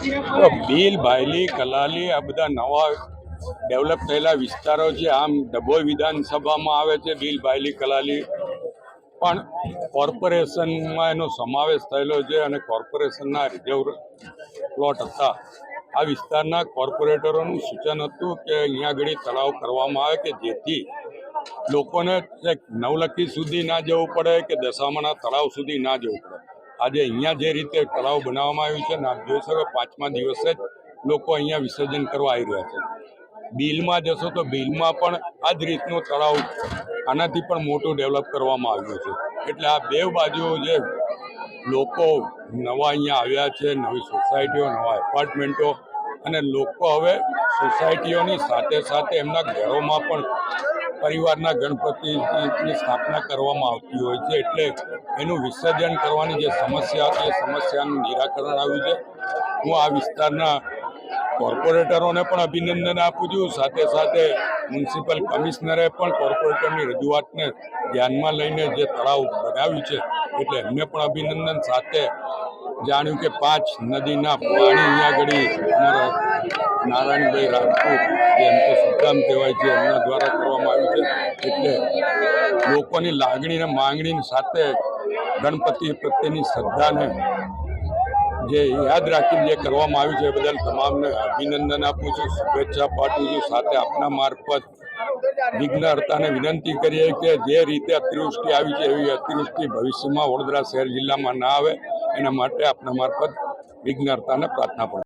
તો ભીલ ભાયલી કલાલી આ બધા નવા ડેવલપ થયેલા વિસ્તારો છે. આમ ડભોઈ વિધાનસભામાં આવે છે ભીલ ભાયલી કલાલી. પણ કોર્પોરેશનમાં એનો સમાવેશ થયેલો છે અને કોર્પોરેશનના રિઝર્વ પ્લોટ હતા. આ વિસ્તારના કોર્પોરેટરોનું સૂચન હતું કે અહીંયા આગળ તળાવ કરવામાં આવે કે જેથી લોકોને નવલખી સુધી ના જવું પડે કે દશામાના તળાવ સુધી ના જવું પડે. આજે અહીંયા જે રીતે તળાવ બનાવવામાં આવ્યું છે, ને આપ જોઈ શકો પાંચમા દિવસે જ લોકો અહીંયા વિસર્જન કરવા આવી રહ્યા છે. બિલમાં જશો તો બિલમાં પણ આ જ રીતનું તળાવ આનાથી પણ મોટું ડેવલપ કરવામાં આવ્યું છે. એટલે આ બે બાજુઓ જે લોકો નવા અહીંયા આવ્યા છે, નવી સોસાયટીઓ, નવા એપાર્ટમેન્ટો, અને લોકો હવે સોસાયટીઓની સાથે સાથે એમના ઘરોમાં પણ પરિવારના ગણપતિની સ્થાપના કરવામાં આવતી હોય છે એટલે એનું વિસર્જન કરવાની જે સમસ્યા હતી, એ સમસ્યાનું નિરાકરણ આવ્યું છે. હું આ વિસ્તારના કોર્પોરેટરોને પણ અભિનંદન આપું છું. સાથે સાથે મ્યુનિસિપલ કમિશનરે પણ કોર્પોરેટરની રજૂઆતને ધ્યાનમાં લઈને જે તળાવ બનાવ્યું છે એટલે એમને પણ અભિનંદન. સાથે જાણ્યું કે પાંચ નદીના પાણી અહીંયા આગળ અમારા નારાયણભાઈ રાજપૂત જે એમ તો સુદામ કહેવાય છે, એમના દ્વારા કરવામાં આવ્યું છે. એટલે લોકોની લાગણી અને માંગણીની સાથે ગણપતિ પ્રત્યેની શ્રદ્ધાને જે યાદ રાખીને જે કરવામાં આવ્યું છે, એ બદલ તમામને અભિનંદન આપું છું. શુભેચ્છા પાઠવું છું. સાથે આપના મારફત વિઘ્નહર્તાને વિનંતી કરીએ કે જે રીતે અતિવૃષ્ટિ આવી છે, એવી અતિવૃષ્ટિ ભવિષ્યમાં વડોદરા શહેર જિલ્લામાં ના આવે. એના માટે આપના મારફત વિઘ્નહર્તાને પ્રાર્થના પણ